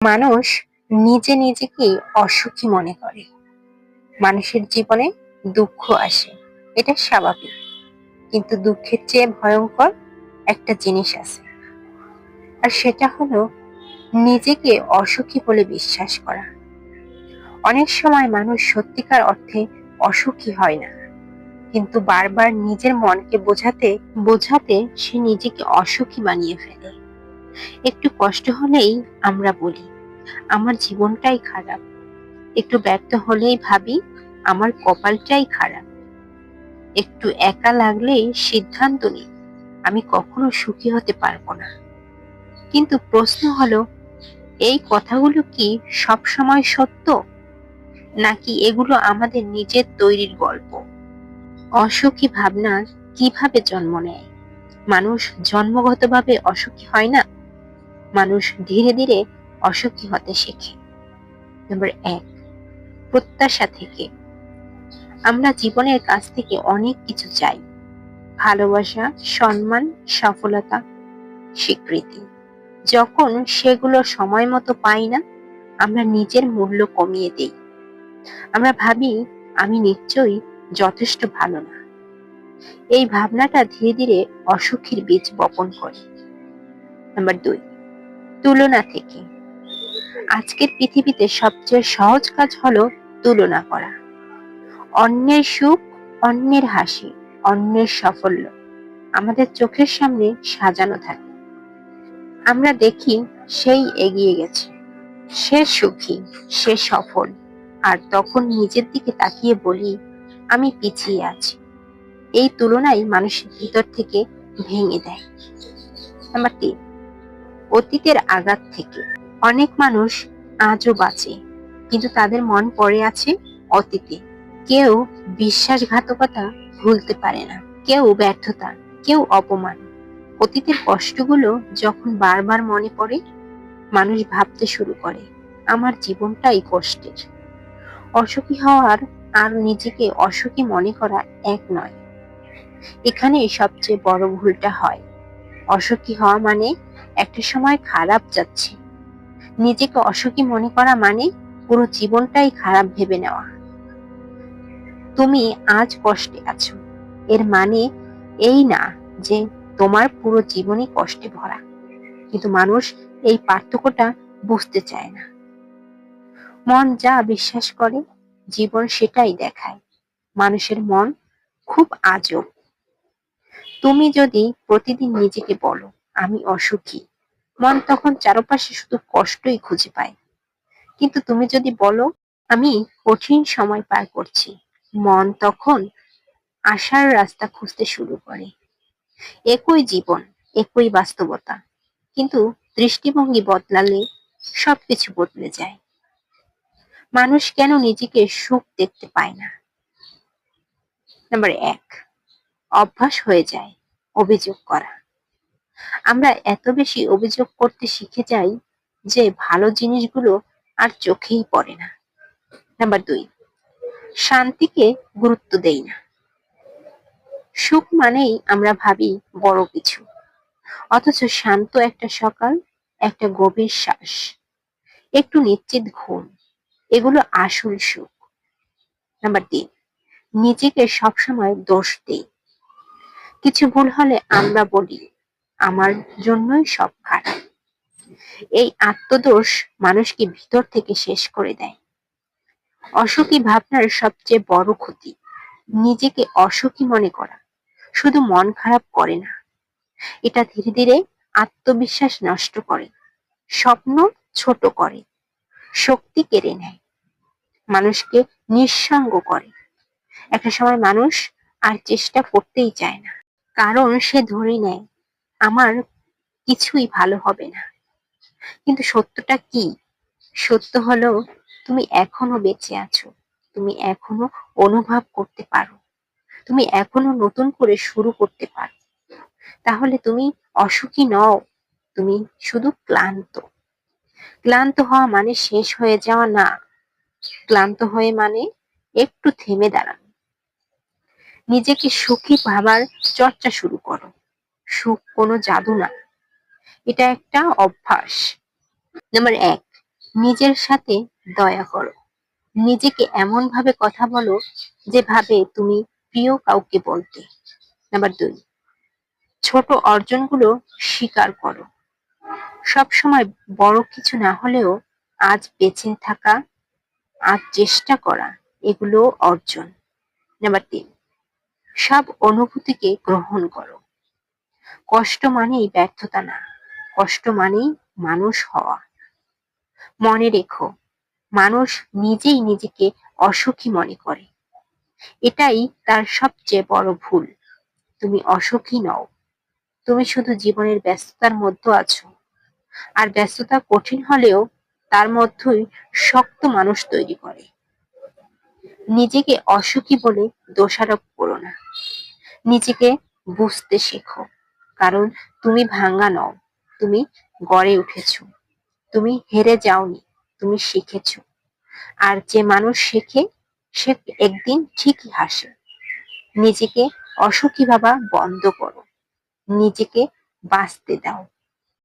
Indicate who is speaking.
Speaker 1: মানুষ নিজে নিজেকে অসুখী মনে করে। মানুষের জীবনে দুঃখ আসে, এটা স্বাভাবিক। কিন্তু দুঃখের চেয়ে ভয়ঙ্কর একটা জিনিস আছে, আর সেটা হলো নিজেকে অসুখী বলে বিশ্বাস করা। অনেক সময় মানুষ সত্যিকার অর্থে অসুখী হয় না, কিন্তু বারবার নিজের মনকে বোঝাতে বোঝাতে সে নিজেকে অসুখী বানিয়ে ফেলে। একটু কষ্ট হলেই আমরা বলি, আমার জীবনটাই খারাপ। একটু ব্যর্থ হলেই ভাবি, আমার কপালটাই খারাপ। একটু একা লাগলেই সিদ্ধান্ত নিই, আমি কখনো সুখী হতে পারব না। কিন্তু প্রশ্ন হলো, এই কথাগুলো কি সব সময় সত্য? নাকি এগুলো আমাদের নিজের তৈরির গল্প? অসুখী ভাবনা কীভাবে জন্ম নেয়? মানুষ জন্মগতভাবে অসুখী হয় না? মানুষ ধীরে ধীরে অসুখী হতে শেখে। নম্বর এক, প্রত্যাশা থেকে। আমরা জীবনের কাছ থেকে অনেক কিছু চাই। ভালোবাসা, সম্মান, সফলতা, স্বীকৃতি। যখন সেগুলো সময় মতো পাই না, আমরা নিজের মূল্য কমিয়ে দেই। আমরা ভাবি, আমি নিশ্চয়ই যথেষ্ট ভালো না। এই ভাবনাটা ধীরে ধীরে অসুখীর বীজ বপন করে। নাম্বার দুই তুলনা থেকে। আজকের পৃথিবীতে সবচেয়ে সহজ কাজ হলো তুলনা করা। অন্যের সুখ, অন্যের হাসি, অন্যের সাফল্য আমাদের চোখের সামনে সাজানো থাকে। আমরা দেখি সেই এগিয়ে গেছে। সে সুখী, সে সফল, আর তখন নিজের দিকে তাকিয়ে বলি, আমি পিছিয়ে আছি। এই তুলনাই মানুষের ভিতর থেকে ভেঙে দেয়। নাম্বার তিন অতীতের আঘাত থেকে। অনেক মানুষ আজও বাঁচে, কিন্তু তাদের মন পড়ে আছে অতীতে। কেউ বিশ্বাসঘাতকতা ভুলতে পারে না, কেউ ব্যর্থতা, কেউ অপমান। অতীতের কষ্টগুলো যখন বারবার মনে পড়ে, মানুষ ভাবতে শুরু করে, আমার জীবনটাই কষ্টের। অসুখী হওয়ার আর নিজেকে অসুখী মনে করা এক নয়। এখানে সবচেয়ে বড় ভুলটা হয়। অসুখী হওয়া মানে একটা সময় খারাপ যাচ্ছে। নিজেকে অসুখী মনে করা মানে পুরো জীবনটাই খারাপ ভেবে নেওয়া। তুমি আজ কষ্টে আছো। এর মানে এই না যে তোমার পুরো জীবনই কষ্টে ভরা। কিন্তু মানুষ এই পার্থক্যটা বুঝতে চায় না। মন যা বিশ্বাস করে, জীবন সেটাই দেখায়। মানুষের মন খুব আজব। তুমি যদি প্রতিদিন নিজেকে বলো আমি অসুখী। মন তখন চারপাশে শুধু কষ্টই খুঁজে পায়। কিন্তু তুমি যদি বলো, আমি কঠিন সময় পার করছি। মন তখন আশার রাস্তা খুঁজতে শুরু করে। একই জীবন, একই বাস্তবতা। কিন্তু দৃষ্টিভঙ্গি বদলালে সবকিছু বদলে যায়। মানুষ কেন নিজেকে সুখ দেখতে পায় না? নাম্বার এক, অভ্যাস হয়ে যায়, অভিযোগ করা। আমরা এত বেশি অভিযোগ করতে শিখে যাই যে ভালো জিনিসগুলো আর চোখেই পড়ে না। নাম্বার দুই, শান্তিকে গুরুত্ব দেই না। সুখ মানেই আমরা ভাবি বড় কিছু, অথচ শান্ত একটা সকাল, একটা গভীর শ্বাস, একটু নিশ্চিত ঘুম, এগুলো আসল সুখ। নাম্বার তিন, নিজেকে সবসময় দোষ দেই। কিছু ভুল হলে আমরা বলি আমার জন্যই সব খারাপ। এই আত্মদোষ মানুষকে ভিতর থেকে শেষ করে দেয়। অসুখী ভাবনার সবচেয়ে বড় ক্ষতি নিজেকে অসুখী মনে করা। শুধু মন খারাপ করে না, এটা ধীরে ধীরে আত্মবিশ্বাস নষ্ট করে, স্বপ্ন ছোট করে, শক্তি কেড়ে নেয়। মানুষকে নিঃসঙ্গ করে। একটা সময় মানুষ আর চেষ্টা করতেই চায় না, কারণ সে ধরে নেয়। আমার কিছুই ভালো হবে না। কিন্তু সত্যটা কি? সত্য হলো, তুমি এখনও বেঁচে আছো। তুমি এখনও অনুভব করতে পারো। তুমি এখনও নতুন করে শুরু করতে পারো। তাহলে তুমি অসুখী নও। তুমি শুধু ক্লান্ত। ক্লান্ত হওয়া মানে শেষ হয়ে যাওয়া না। ক্লান্ত হয়ে মানে একটু থেমে দাঁড়ানো। নিজেকে সুখী ভাবার চর্চা শুরু করো। সুখ কোনো জাদু না। এটা একটা অভ্যাস। নাম্বার এক, নিজের সাথে দয়া করো। নিজেকে এমন ভাবে কথা বলো যে ভাবে তুমি প্রিয় কাউকে বলতে। নাম্বার দুই, ছোট অর্জনগুলো স্বীকার করো। সবসময় বড় কিছু না হলেও আজ বেঁচে থাকা, আজ চেষ্টা করা, এগুলো অর্জন। নাম্বার তিন, সব অনুভূতিকে গ্রহণ করো। কষ্ট মানেই ব্যর্থতা না, কষ্ট মানেই মানুষ হওয়া। মনে রেখো, মানুষ নিজেই নিজেকে অসুখী মনে করে। এটাই তার সবচেয়ে বড় ভুল। তুমি অসুখী নও। তুমি শুধু জীবনের ব্যস্ততার মধ্যে আছো। আর ব্যস্ততা কঠিন হলেও তার মধ্যেই শক্ত মানুষ তৈরি করে। নিজেকে অসুখী বলে দোষারোপ করো না। নিজেকে বুঝতে শেখো। কারণ তুমি ভাঙ্গা নও, তুমি গড়ে উঠেছ। তুমি হেরে যাওনি, তুমি শিখেছ। আর যে মানুষ শেখে, সে একদিন ঠিকই হাসে। নিজেকে অসুখী ভাবা বন্ধ করো। নিজেকে বাঁচতে দাও।